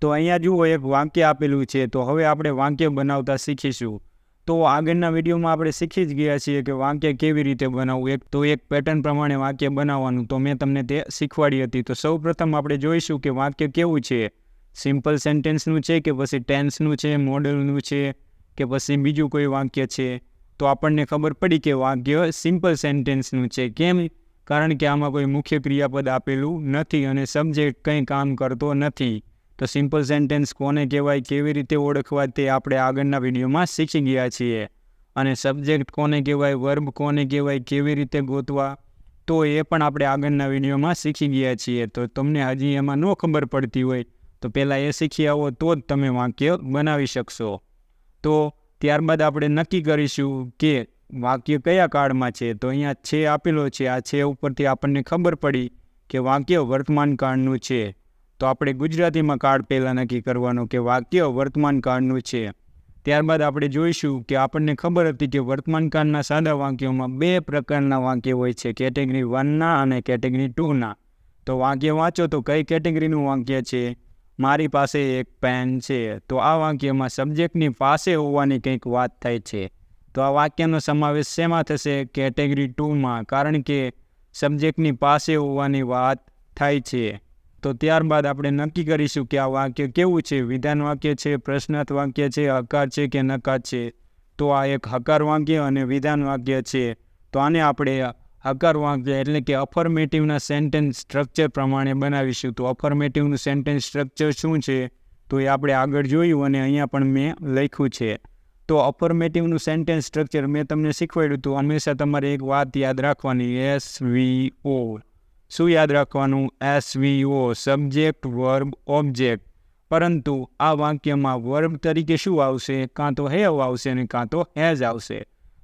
તો અહીંયા જુઓ, એક વાક્ય આપેલું છે. તો હવે આપણે વાક્ય બનાવતા શીખીશું. તો આગળના વિડીયોમાં આપણે શીખી જ ગયા છીએ કે વાક્ય કેવી રીતે બનાવવું. એક તો એક પેટર્ન પ્રમાણે વાક્ય બનાવવાનું. તો મેં તમને તે શીખવાડી હતી. તો સૌ પ્રથમ આપણે જોઈશું કે વાક્ય કેવું છે. સિમ્પલ સેન્ટેન્સનું છે કે પછી ટેન્સનું છે મોડલનું છે કે પછી બીજું કોઈ વાક્ય છે. તો આપણને ખબર પડી કે વાક્ય સિમ્પલ સેન્ટેન્સનું છે. કેમ? કારણ કે આમાં કોઈ મુખ્ય ક્રિયાપદ આપેલું નથી અને સબ્જેક્ટ કંઈ કામ કરતો નથી. તો સિમ્પલ સેન્ટેન્સ કોને કહેવાય, કેવી રીતે ઓળખવા તે આપણે આગળના વિડીયોમાં શીખી ગયા છીએ. અને સબ્જેક્ટ કોને કહેવાય વર્બ કોને કહેવાય, કેવી રીતે ગોતવા, તો એ પણ આપણે આગળના વિડીયોમાં શીખી ગયા છીએ. તો તમને હજી એમાં ન ખબર પડતી હોય, તો પહેલાં એ શીખી આવો, તો જ તમે વાક્ય બનાવી શકશો. તો ત્યારબાદ આપણે નક્કી કરીશું કે વાક્ય કયા કાળમાં છે? તો અહીંયા છે આપેલો છે. આ છે ઉપરથી આપણને ખબર પડી કે વાક્ય વર્તમાન કાળનું છે. તો આપણે ગુજરાતીમાં કાળ પહેલાં નક્કી કરવાનો કે વાક્ય વર્તમાન કાળનું છે. ત્યારબાદ આપણે જોઈશું કે આપણને ખબર હતી કે વર્તમાન કાળના સાદા વાક્યોમાં બે પ્રકારના વાક્ય હોય છે, કેટેગરી વનના અને કેટેગરી ટુના તો વાક્ય વાંચો તો કઈ કેટેગરીનું વાક્ય છે? મારી પાસે એક પેન છે, તો આ વાક્યમાં સબ્જેક્ટની પાસે હોવાની કંઈક વાત થાય છે. તો આ વાક્યનો સમાવેશ શેમાં થશે? કેટેગરી ટુમાં કારણ કે સબ્જેક્ટની પાસે હોવાની વાત થાય છે. તો ત્યારબાદ આપણે નક્કી કરીશું કે આ વાક્ય કેવું છે? વિધાન વાક્ય છે, પ્રશ્નાર્થ વાક્ય છે, હકાર છે કે નકાર છે? તો આ એક હકાર વાક્ય અને વિધાન વાક્ય છે. તો આને આપણે હકાર વાક્ય એટલે કે અફર્મેટિવના સેન્ટેન્સ સ્ટ્રક્ચર પ્રમાણે બનાવીશું. તો અફર્મેટિવનું સેન્ટેન્સ સ્ટ્રક્ચર શું છે? તો એ આપણે આગળ જોયું અને અહીંયા પણ મેં લખ્યું છે. તો અફર્મેટિવનું સેન્ટેન્સ સ્ટ્રક્ચર મેં તમને શીખવાડ્યું હતું. હંમેશા તમારે એક વાત યાદ રાખવાની. એસ વી ઓ શું યાદ રાખવાનું? S V O subject verb object પરંતુ આ વાક્યમાં વર્બ તરીકે શું આવશે? કાં તો હેવ આવશે અને કાં તો હેઝ આવશે.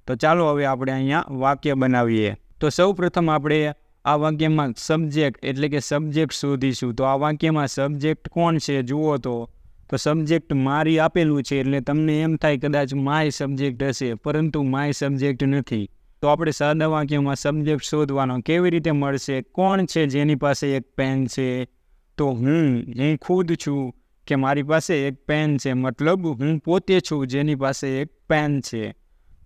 તો ચાલો હવે આપણે અહીંયા વાક્ય બનાવીએ. તો સૌ પ્રથમ આપણે આ વાક્યમાં સબ્જેક્ટ એટલે કે સબ્જેક્ટ શોધીશું. તો આ વાક્યમાં સબ્જેક્ટ કોણ છે જુઓ તો. તો સબ્જેક્ટ મારી આપેલું છે એટલે તમને એમ થાય કદાચ માય સબ્જેક્ટ હશે, પરંતુ માય સબ્જેક્ટ નથી. તો આપણે સાદા વાક્યમાં સબ્જેક્ટ શોધવાનો કેવી રીતે મળશે? કોણ છે? જેની પાસે એક પેન છે? તો હું હું ખુદ છું કે મારી પાસે એક પેન છે. મતલબ હું પોતે છું જેની પાસે એક પેન છે.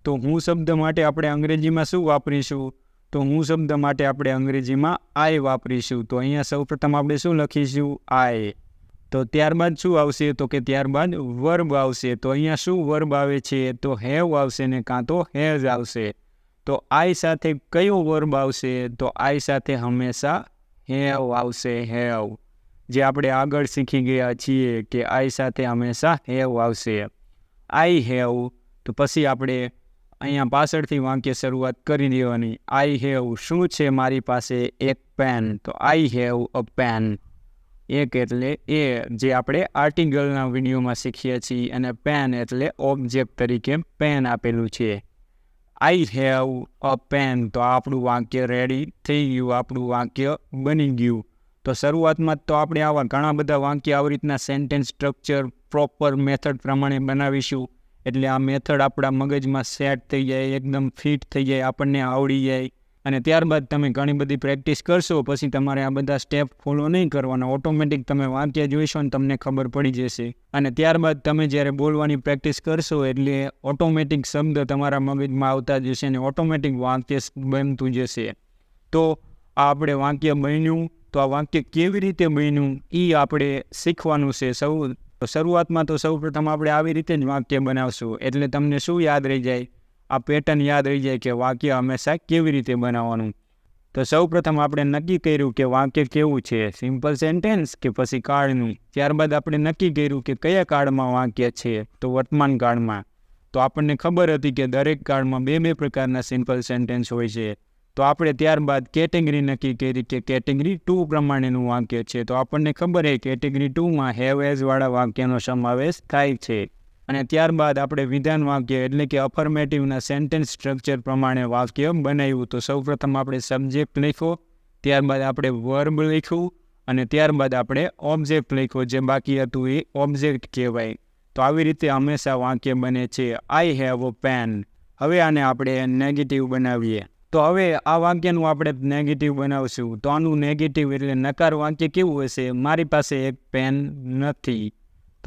તો હું શબ્દ માટે આપણે અંગ્રેજીમાં શું વાપરીશું? તો હું શબ્દ માટે આપણે અંગ્રેજીમાં આઈ વાપરીશું. તો અહીંયા સૌપ્રથમ આપણે શું લખીશું? આય તો ત્યારબાદ શું આવશે? તો કે ત્યારબાદ વર્બ આવશે. તો અહીંયા શું વર્બ આવે છે? તો હેવ આવશે ને કાં તો હેઝ આવશે. તો આઈ સાથે કયો વર્બ આવશે? તો આઈ સાથે હંમેશા હેવ આવશે, હેવ. જે આપણે આગળ શીખી ગયા છીએ કે આઈ સાથે હંમેશા હેવ આવશે. I have. તો પછી આપણે અહીંયા પાછળથી વાક્ય શરૂઆત કરી દેવાની. I have. શું છે મારી પાસે? એક પેન. તો આઈ હેવ અ પેન. એક એટલે એ જે આપણે આર્ટિકલના વિડીયોમાં શીખીએ છીએ. અને પેન એટલે ઓબ્જેક્ટ તરીકે પેન આપેલું છે. આઈ હેવ અ પેન તો આપણું વાક્ય રેડી થઈ ગયું, આપણું વાક્ય બની ગયું. તો શરૂઆતમાં તો આપણે આવા ઘણા બધા વાક્ય આવી રીતના સેન્ટેન્સ સ્ટ્રક્ચર પ્રોપર મેથડ પ્રમાણે બનાવીશું. એટલે આ મેથડ આપણા મગજમાં સેટ થઈ જાય, એકદમ ફિટ થઈ જાય, આપણને આવડી જાય. અને ત્યારબાદ તમે ઘણી બધી પ્રેક્ટિસ કરશો, પછી તમારે આ બધા સ્ટેપ ફોલો નહીં કરવાના. ઓટોમેટિક તમે વાક્ય જોઈશો ને તમને ખબર પડી જશે. અને ત્યારબાદ તમે જ્યારે બોલવાની પ્રેક્ટિસ કરશો એટલે ઓટોમેટિક શબ્દ તમારા મગજમાં આવતા જશે અને ઓટોમેટિક વાક્ય બનતું જશે. તો આ આપણે વાક્ય બન્યું. તો આ વાક્ય કેવી રીતે બન્યું? એ આપણે શીખવાનું છે સૌ, શરૂઆતમાં તો સૌ પ્રથમ આપણે આવી રીતે જ વાક્ય બનાવશું. એટલે તમને શું યાદ રહી જાય? આ પેટર્ન યાદ રહી જાય કે વાક્ય હંમેશા કેવી રીતે બનાવવાનું. તો સૌ પ્રથમ આપણે નક્કી કર્યું કે વાક્ય કેવું છે, સિમ્પલ સેન્ટેન્સ કે પછી કાળનું? ત્યારબાદ આપણે નક્કી કર્યું કે કયા કાળમાં વાક્ય છે, તો વર્તમાન કાળમાં. તો આપણને ખબર હતી કે દરેક કાળમાં બે બે પ્રકારના સિમ્પલ સેન્ટેન્સ હોય છે. તો આપણે ત્યારબાદ કેટેગરી નક્કી કરી કે કેટેગરી ટુ પ્રમાણેનું વાક્ય છે. તો આપણને ખબર છે કેટેગરી ટુમાં હેવ એઝવાળા વાક્યનો સમાવેશ થાય છે. અને ત્યારબાદ આપણે વિધાન વાક્ય એટલે કે અફર્મેટિવના સેન્ટેન્સ સ્ટ્રક્ચર પ્રમાણે વાક્ય બનાવ્યું. તો સૌપ્રથમ આપણે સબ્જેક્ટ લખ્યો ત્યારબાદ આપણે વર્બ લખ્યું અને ત્યારબાદ આપણે ઓબ્જેક્ટ લખ્યો જે બાકી હતું એ ઓબ્જેક્ટ કહેવાય. તો આવી રીતે હંમેશા વાક્ય બને છે આઈ હેવ અ પેન હવે આને આપણે નેગેટિવ બનાવીએ. તો હવે આ વાક્યનું આપણે નેગેટિવ બનાવશું. તો આનું નેગેટિવ એટલે નકાર વાક્ય કેવું હશે? મારી પાસે એક પેન નથી.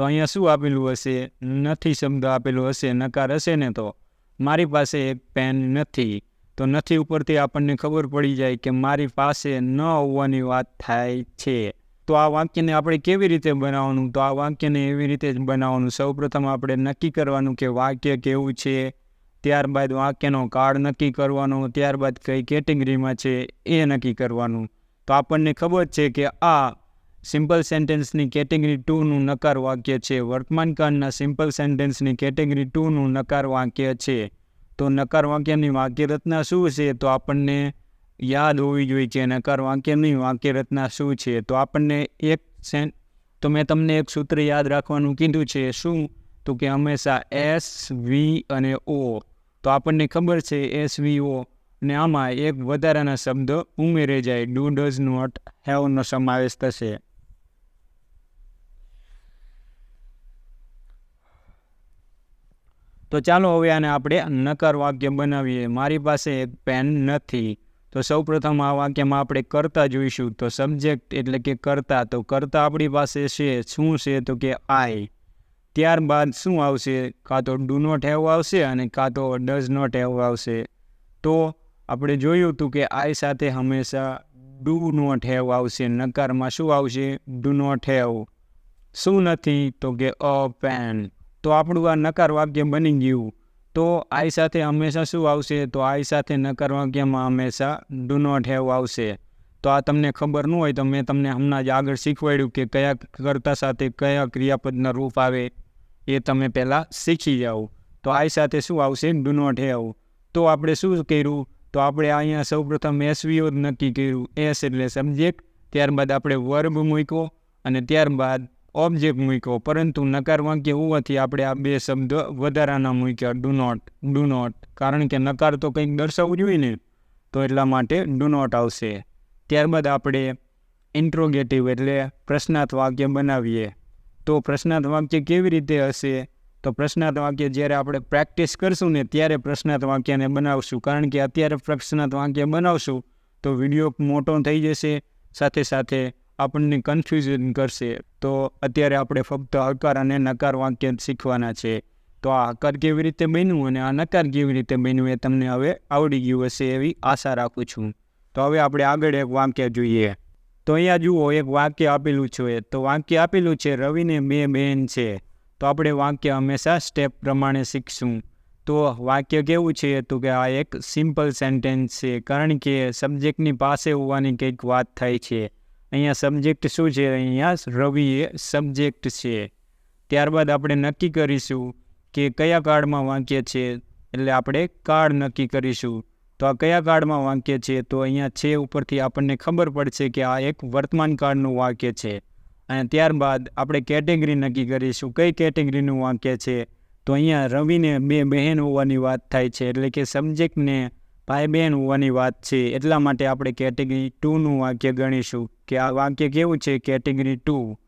તો અહીંયા શું આપેલું હશે? નથી શબ્દ આપેલું હશે, નકાર હશે ને તો? મારી પાસે એક પેન નથી. તો નથી ઉપરથી આપણને ખબર પડી જાય કે મારી પાસે ન હોવાની વાત થાય છે. તો આ વાક્યને આપણે કેવી રીતે બનાવવાનું? તો આ વાક્યને એવી રીતે જ બનાવવાનું. સૌપ્રથમ આપણે નક્કી કરવાનું કે વાક્ય કેવું છે, ત્યારબાદ વાક્યનો કાળ નક્કી કરવાનો, ત્યારબાદ કઈ કેટેગરીમાં છે એ નક્કી કરવાનું. તો આપણને ખબર છે કે આ સિમ્પલ સેન્ટેન્સની કેટેગરી ટુનું નકાર વાક્ય છે. વર્તમાન કાળના સિમ્પલ સેન્ટેન્સની કેટેગરી ટુનું નકાર વાક્ય છે. તો નકાર વાક્યની વાક્ય રચના શું છે? તો આપણને યાદ હોવી જોઈએ કે નકાર વાક્યની વાક્ય રચના શું છે. તો આપણને એક સેન, તો મેં તમને એક સૂત્ર યાદ રાખવાનું કીધું છે. શું? તો કે હંમેશા એસ, વી અને ઓ. તો આપણને ખબર છે એસ, વી, ઓ. ને આમાં એક વધારાના શબ્દ ઉમેરે જાય. ડુ ડઝ નોટ હેવનો સમાવેશ થશે. તો ચાલો હવે આને આપણે નકાર વાક્ય બનાવીએ. મારી પાસે એક પેન નથી. તો સૌપ્રથમ આ વાક્યમાં આપણે કરતા જોઈશું. તો સબ્જેક્ટ એટલે કે કરતા. તો કરતા આપણી પાસે છે. શું છે? તો કે આઈ ત્યારબાદ શું આવશે? કાં તો ડુ નોટ હેવ આવશે અને કાં તો ડઝ નોટ હેવ આવશે. તો આપણે જોયું હતું કે આઈ સાથે હંમેશા ડુ નોટ હેવ આવશે. નકારમાં શું આવશે? ડુ નોટ હેવ શું નથી? તો કે અ પેન તો આપણું આ નકાર વાક્ય બની ગયું. તો આઈ સાથે હંમેશા શું આવશે? તો આઈ સાથે નકાર વાક્યમાં હંમેશા ડુ નોટ હેવ આવશે. તો આ તમને ખબર ન હોય તો મેં તમને હમણાં જ આગળ શીખવાડ્યું કે કયા કરતા સાથે કયા ક્રિયાપદના રૂપ આવે. એ તમે પહેલાં શીખી જાઓ. તો આઈ સાથે શું આવશે? ડુ નોટ હેવ તો આપણે શું કર્યું? તો આપણે અહીંયા સૌપ્રથમ એસવીઓ નક્કી કર્યું. એસ એટલે સબ્જેક્ટ ત્યારબાદ આપણે વર્બ મૂક્યો. અને ત્યારબાદ ઓબ્જેક્ટ મૂક્યો. પરંતુ નકાર વાક્ય હોવાથી આપણે આ બે શબ્દ વધારાના મૂક્યા. ડુ નોટ ડુ નોટ કારણ કે નકાર તો કંઈક દર્શાવવું જોઈએ ને, તો એટલા માટે ડુ નોટ આવશે. ત્યારબાદ આપણે ઇન્ટ્રોગેટિવ એટલે પ્રશ્નાર્થ વાક્ય બનાવીએ. તો પ્રશ્નાર્થ વાક્ય કેવી રીતે હશે? તો પ્રશ્નાર્થ વાક્ય જ્યારે આપણે પ્રેક્ટિસ કરશું ને, ત્યારે પ્રશ્નાર્થ વાક્યને બનાવશું. કારણ કે અત્યારે પ્રશ્નાર્થ વાક્ય બનાવશું, તો વીડિયો મોટો થઈ જશે. સાથે સાથે આપણને કન્ફ્યુઝન કરશે, તો અત્યારે આપણે ફક્ત હકાર અને નકાર વાક્ય શીખવાના છે. તો આ હકાર કેવી રીતે બન્યું અને આ નકાર કેવી રીતે બન્યું એ તમને હવે આવડી ગયું હશે એવી આશા રાખું છું. તો હવે આપણે આગળ એક વાક્ય જોઈએ. તો અહીંયા જુઓ, એક વાક્ય આપેલું છે. તો વાક્ય આપેલું છે, રવિને બે બહેન છે. તો આપણે વાક્ય હંમેશા સ્ટેપ પ્રમાણે શીખશું. તો વાક્ય કેવું છે તો કે આ એક સિમ્પલ સેન્ટેન્સ છે, કારણ કે સબ્જેક્ટની પાસે હોવાની કંઈક વાત થાય છે. અહીંયા સબ્જેક્ટ શું છે? અહીંયા રવિ એ સબ્જેક્ટ છે. ત્યારબાદ આપણે નક્કી કરીશું કે કયા કાર્ડમાં વાંક્ય છે? એટલે આપણે કાર્ડ નક્કી કરીશું. તો આ કયા કાર્ડમાં વાંક્ય છે? તો અહીંયા છે ઉપરથી આપણને ખબર પડશે કે આ એક વર્તમાન કાર્ડનું વાક્ય છે. અને ત્યારબાદ આપણે કેટેગરી નક્કી કરીશું. કઈ કેટેગરીનું વાક્ય છે? તો અહીંયા રવિને બે બહેન હોવાની વાત થાય છે. એટલે કે સબ્જેક્ટને ભાઈ બહેન હોવાની વાત છે. એટલા માટે આપણે કેટેગરી ટુનું વાક્ય ગણીશું કે આ વાક્ય કેવું છે કેટેગરી ટુ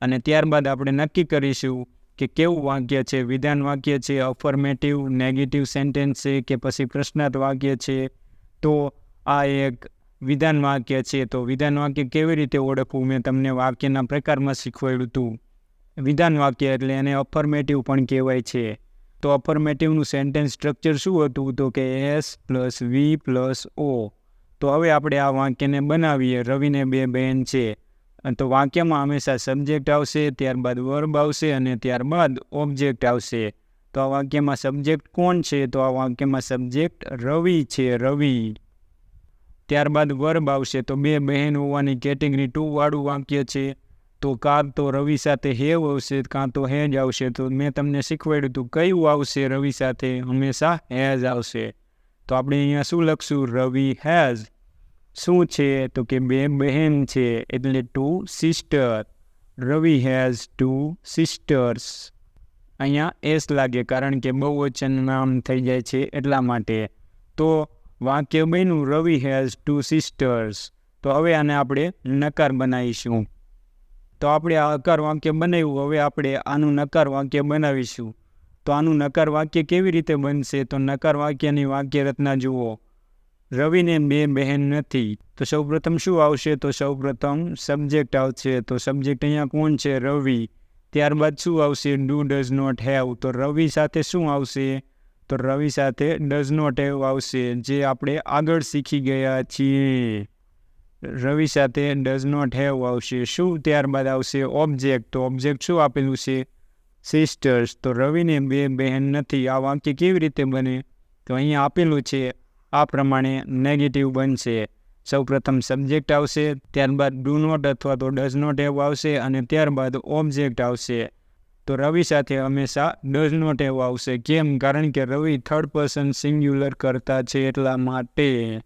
અને ત્યારબાદ આપણે નક્કી કરીશું કે કેવું વાક્ય છે? વિધાન વાક્ય છે અફર્મેટિવ નેગેટિવ સેન્ટેન્સ છે કે પછી પ્રશ્નાર્થ વાક્ય છે? તો આ એક વિધાન વાક્ય છે. તો વિધાન વાક્ય કેવી રીતે ઓળખવું? મેં તમને વાક્યના પ્રકારમાં શીખવાડ્યું હતું. વિધાન વાક્ય એટલે એને અફર્મેટિવ પણ કહેવાય છે. તો અફર્મેટિવનું સેન્ટેન્સ સ્ટ્રક્ચર શું હતું? તો કે S plus V plus O તો હવે આપણે આ વાક્યને બનાવીએ. રવિને બે બહેન છે. તો વાક્યમાં હંમેશા સબ્જેક્ટ આવશે, ત્યારબાદ વર્બ આવશે અને ત્યારબાદ ઓબ્જેક્ટ આવશે. તો આ વાક્યમાં સબ્જેક્ટ કોણ છે? તો આ વાક્યમાં સબ્જેક્ટ રવિ છે, રવિ. ત્યારબાદ વર્બ આવશે. તો બે બહેન હોવાની કેટેગરી ટુ વાળું વાક્ય છે. તો કાં તો રવિ સાથે હેવ આવશે, કાં તો હેજ આવશે. તો મેં તમને શીખવાડ્યું હતું કયું આવશે રવિ સાથે? હંમેશા હેઝ આવશે. તો આપણે અહીંયા શું લખશું? રવિ હેઝ. શું છે? તો કે બે બહેન છે, એટલે two sister. Ravi has two sisters. અહીંયા એસ લાગે, કારણ કે બહુવચન નામ થઈ જાય છે એટલા માટે. તો વાક્ય બન્યું રવિ હેઝ ટુ સિસ્ટર્સ. તો હવે આને આપણે નકાર બનાવીશું. તો આપણે આ અકાર વાક્ય બનાવ્યું. હવે આપણે આનું નકાર વાક્ય બનાવીશું. તો આનું નકાર વાક્ય કેવી રીતે બનશે? તો નકાર વાક્યની વાક્ય રચના જુઓ. રવિને બે બહેન નથી. તો સૌપ્રથમ શું આવશે? તો સૌપ્રથમ સબ્જેક્ટ આવશે. તો સબ્જેક્ટ અહીંયા કોણ છે? રવિ. ત્યારબાદ શું આવશે? ડુ ડઝ નોટ હેવ તો રવિ સાથે શું આવશે? તો રવિ સાથે ડઝ નોટ હેવ આવશે. જે આપણે આગળ શીખી ગયા છીએ. રવિ સાથે ડઝ નોટ હેવ આવશે. શું ત્યારબાદ આવશે? ઓબ્જેક્ટ તો ઓબ્જેક્ટ શું આપેલું છે? સિસ્ટર્સ તો રવિને બે બહેન નથી. આ વાક્ય કેવી રીતે બને? તો અહીંયા આપેલું છે, આ પ્રમાણે નેગેટિવ બનશે. સૌપ્રથમ સબ્જેક્ટ આવશે, ત્યારબાદ ડુ નોટ અથવા તો ડઝ નોટ હેવ આવશે અને ત્યારબાદ ઓબ્જેક્ટ આવશે. તો રવિ સાથે હંમેશા ડઝ નોટ હેવ આવશે. કેમ? કારણ કે રવિ થર્ડ પર્સન સિંગ્યુલર કરતા છે એટલા માટે.